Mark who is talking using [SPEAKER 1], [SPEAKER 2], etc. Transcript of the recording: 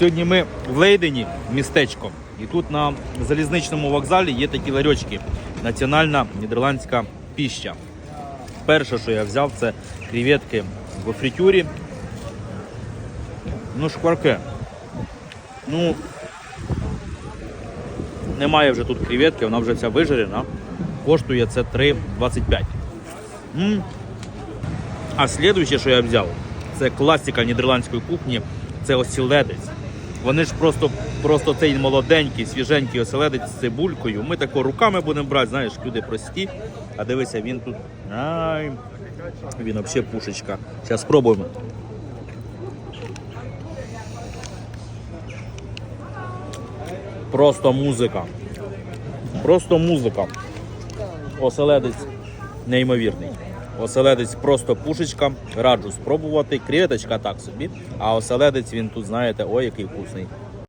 [SPEAKER 1] Сьогодні ми в Лейдені, містечко. І тут на залізничному вокзалі є такі ларьочки. Національна нідерландська піща. Перше, що я взяв, це креветки в фритюрі. Ну, шкварки. Ну, немає вже тут креветки, вона вже вся вижарена. Коштує це 3,25. А слідуюче, що я взяв, це класика нідерландської кухні, це оселедець. Вони ж просто, просто цей молоденький, свіженький оселедець з цибулькою. Ми тако руками будемо брати, знаєш, люди прості. А дивися, він тут. Ай, він взагалі пушечка. Зараз спробуємо. Просто музика. Просто музика. Оселедець неймовірний. Оселедець просто пушечка. Раджу спробувати. Креветочка так собі. А оселедець він тут, знаєте, ой, який вкусний.